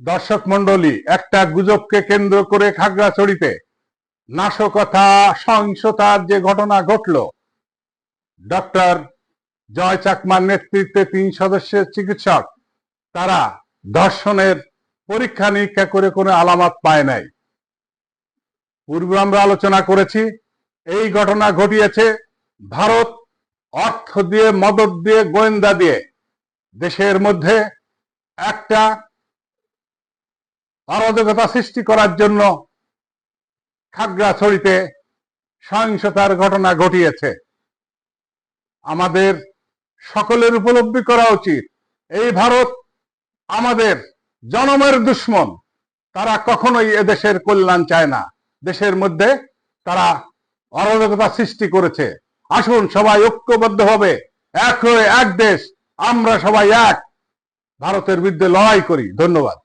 দর্শক মন্ডলী একটা গুজবকে কেন্দ্র করে খাগড়াছড়িতে নাশকতা, সহিংসতার যে ঘটনা ঘটল, ডক্টর জয় চাকমার নেতৃত্বে তিন সদস্যের চিকিৎসক, তারা ধর্ষণের পরীক্ষা নিরীক্ষা করে কোনো আলামত পায় নাই। পূর্বে আমরা আলোচনা করেছি, এই ঘটনা ঘটিয়েছে ভারত অর্থ দিয়ে, মদত দিয়ে, গোয়েন্দা দিয়ে। দেশের মধ্যে একটা অরাজকতা সৃষ্টি করার জন্য খাগড়াছড়িতে সহিংসতার ঘটনা ঘটিয়েছে। আমাদের সকলের উপলব্ধি করা উচিত, এই ভারত আমাদের জনমের দুশ্মন, তারা কখনোই এদেশের কল্যাণ চায় না। দেশের মধ্যে তারা অরাজকতা সৃষ্টি করেছে। আসুন সবাই ঐক্যবদ্ধ হবে এক হয়ে এক দেশ, আমরা সবাই এক। ভারতের বিরুদ্ধে লড়াই করি। ধন্যবাদ।